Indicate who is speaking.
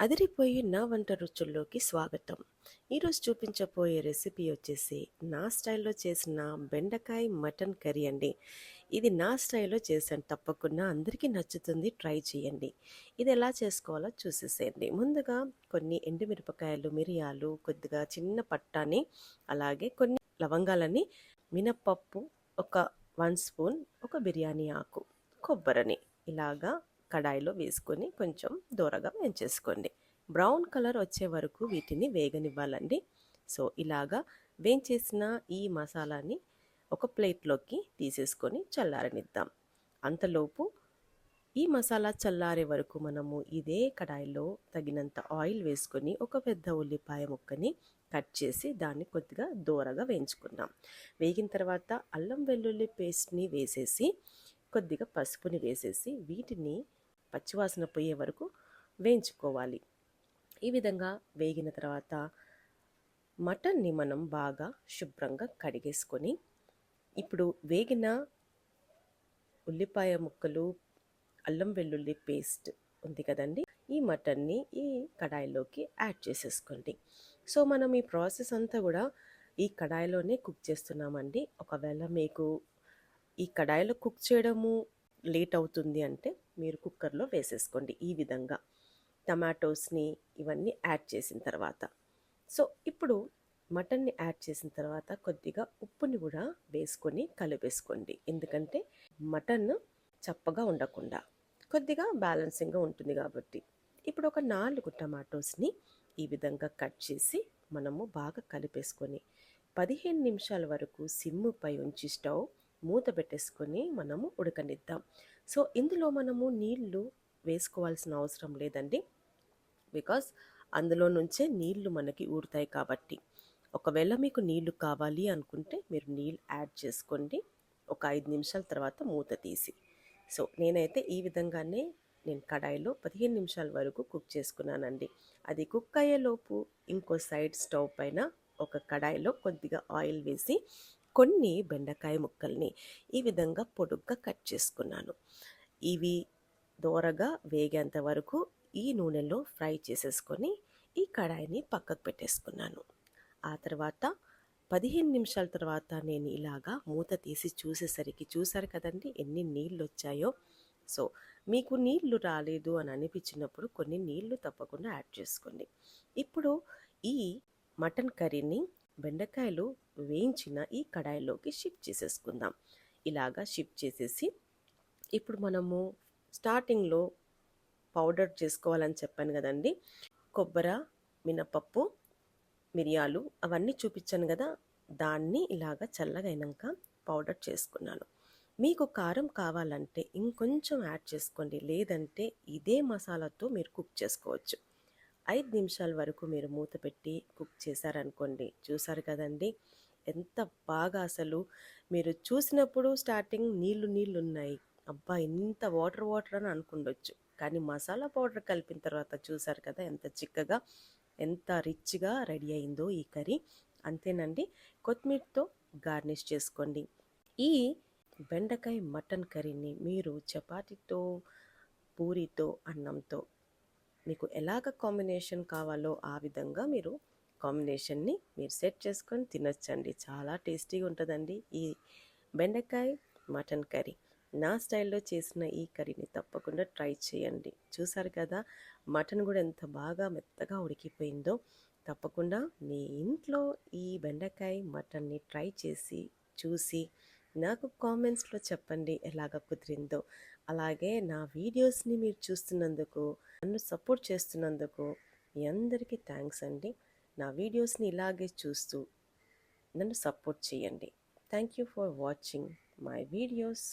Speaker 1: అదిరిపోయి నా వంట రుచుల్లోకి స్వాగతం. ఈరోజు చూపించబోయే రెసిపీ వచ్చేసి నా స్టైల్లో చేసిన బెండకాయ మటన్ కర్రీ అండి. ఇది నా స్టైల్లో చేశాను. తప్పకుండా అందరికీ నచ్చుతుంది. ట్రై చేయండి. ఇది ఎలా చేసుకోవాలో చూసేసేయండి. ముందుగా కొన్ని ఎండుమిరపకాయలు మిరియాలు కొద్దిగా చిన్న పట్టాని అలాగే కొన్ని లవంగాలని మినపప్పు ఒక వన్ స్పూన్ ఒక బిర్యానీ ఆకు కొబ్బరిని ఇలాగా కడాయిలో వేసుకొని కొంచెం దూరగా వేయించేసుకోండి. బ్రౌన్ కలర్ వచ్చే వరకు వీటిని వేగనివ్వాలండి. సో ఇలాగా వేయించేసిన ఈ మసాలాని ఒక ప్లేట్లోకి తీసేసుకొని చల్లారనిద్దాం. అంతలోపు ఈ మసాలా చల్లారే వరకు మనము ఇదే కడాయిలో తగినంత ఆయిల్ వేసుకొని ఒక పెద్ద ఉల్లిపాయ ముక్కని కట్ చేసి దాన్ని కొద్దిగా దూరగా వేయించుకుందాం. వేగిన తర్వాత అల్లం వెల్లుల్లి పేస్ట్ని వేసేసి కొద్దిగా పసుపుని వేసేసి వీటిని పచ్చివాసన పోయే వరకు వేయించుకోవాలి. ఈ విధంగా వేగిన తర్వాత మటన్ని మనం బాగా శుభ్రంగా కడిగేసుకొని ఇప్పుడు వేగిన ఉల్లిపాయ ముక్కలు అల్లం వెల్లుల్లి పేస్ట్ ఉంది కదండి ఈ మటన్ని ఈ కడాయిలోకి యాడ్ చేసేసుకోండి. సో మనం ఈ ప్రాసెస్ అంతా కూడా ఈ కడాయిలోనే కుక్ చేస్తున్నామండి. ఒకవేళ మీకు ఈ కడాయిలో కుక్ చేయడము లేట్ అవుతుంది అంటే మీరు కుక్కర్లో వేసేసుకోండి ఈ విధంగా. టమాటోస్ని ఇవన్నీ యాడ్ చేసిన తర్వాత. సో ఇప్పుడు మటన్ని యాడ్ చేసిన తర్వాత కొద్దిగా ఉప్పుని కూడా వేసుకొని కలిపేసుకోండి. ఎందుకంటే మటన్ చప్పగా ఉండకుండా కొద్దిగా బ్యాలెన్సింగ్గా ఉంటుంది కాబట్టి. ఇప్పుడు ఒక నాలుగు టమాటోస్ని ఈ విధంగా కట్ చేసి మనము బాగా కలిపేసుకొని పదిహేను నిమిషాల వరకు సిమ్ముపై ఉంచి స్టవ్ మూత పెట్టేసుకొని మనము ఉడకనిద్దాం. సో ఇందులో మనము నీళ్ళు వేసుకోవాల్సిన అవసరం లేదండి. బికాస్ అందులో నుంచే నీళ్ళు మనకి ఊరుతాయి కాబట్టి. ఒకవేళ మీకు నీళ్ళు కావాలి అనుకుంటే మీరు నీళ్ళు యాడ్ చేసుకోండి. ఒక ఐదు నిమిషాల తర్వాత మూత తీసి. సో నేనైతే ఈ విధంగానే నేను కడాయిలో పదిహేను నిమిషాల వరకు కుక్ చేసుకున్నానండి. అది కుక్ అయ్యేలోపు ఇంకో సైడ్ స్టవ్ పైన ఒక కడాయిలో కొద్దిగా ఆయిల్ వేసి కొన్ని బెండకాయ ముక్కల్ని ఈ విధంగా పొడుగ్గా కట్ చేసుకున్నాను. ఇవి దోరగా వేగేంత వరకు ఈ నూనెలో ఫ్రై చేసేసుకొని ఈ కడాయిని పక్కకు పెట్టేసుకున్నాను. ఆ తర్వాత పదిహేను నిమిషాల తర్వాత నేను ఇలాగా మూత తీసి చూసేసరికి చూసారు కదండి ఎన్ని నీళ్ళు వచ్చాయో సో మీకు నీళ్ళు రాలేదు అని అనిపించినప్పుడు కొన్ని నీళ్ళు తప్పకుండా యాడ్ చేసుకోండి. ఇప్పుడు ఈ మటన్ కర్రీని బెండకాయలు వేయించిన ఈ కడాయిలోకి షిఫ్ట్ చేసేసుకుందాం. ఇలాగా షిఫ్ట్ చేసేసి ఇప్పుడు మనము స్టార్టింగ్లో పౌడర్ చేసుకోవాలని చెప్పాను కదండి. కొబ్బరి మినపప్పు మిరియాలు అవన్నీ చూపించాను కదా. దాన్ని ఇలాగ చల్లగైనాక పౌడర్ చేసుకున్నాను. మీకు కారం కావాలంటే ఇంకొంచెం యాడ్ చేసుకోండి. లేదంటే ఇదే మసాలాతో మీరు కుక్ చేసుకోవచ్చు. ఐదు నిమిషాల వరకు మీరు మూత పెట్టి కుక్ చేశారనుకోండి చూసారు కదండి? ఎంత బాగా అసలు మీరు చూసినప్పుడు స్టార్టింగ్ నీళ్ళు నీళ్ళు ఉన్నాయి. అబ్బా! ఇంత వాటర్ వాటర్ అని అనుకుండొచ్చు. కానీ మసాలా పౌడర్ కలిపిన తర్వాత చూసారు కదా ఎంత చిక్కగా ఎంత రిచ్గా రెడీ అయిందో ఈ కర్రీ. అంతేనండి కొత్తిమీరతో గార్నిష్ చేసుకోండి. ఈ బెండకాయ మటన్ కర్రీని మీరు చపాతీతో పూరితో అన్నంతో మీకు ఎలాగ కాంబినేషన్ కావాలో ఆ విధంగా మీరు కాంబినేషన్ని మీరు సెట్ చేసుకొని తినొచ్చండి. చాలా టేస్టీగా ఉంటుందండి ఈ బెండకాయ మటన్ కర్రీ. నా స్టైల్లో చేసిన ఈ కర్రీని తప్పకుండా ట్రై చేయండి. చూసారు కదా మటన్ కూడా ఎంత బాగా మెత్తగా ఉడికిపోయిందో. తప్పకుండా మీ ఇంట్లో ఈ బెండకాయ మటన్ని ట్రై చేసి చూసి నాకు కామెంట్స్లో చెప్పండి ఎలాగ కుదిరిందో. అలాగే నా వీడియోస్ని మీరు చూస్తున్నందుకు నన్ను సపోర్ట్ చేస్తున్నందుకు మీ అందరికీ థ్యాంక్స్ అండి. నా వీడియోస్ని ఇలాగే చూస్తూ నన్ను సపోర్ట్ చేయండి. Thank you for watching my videos.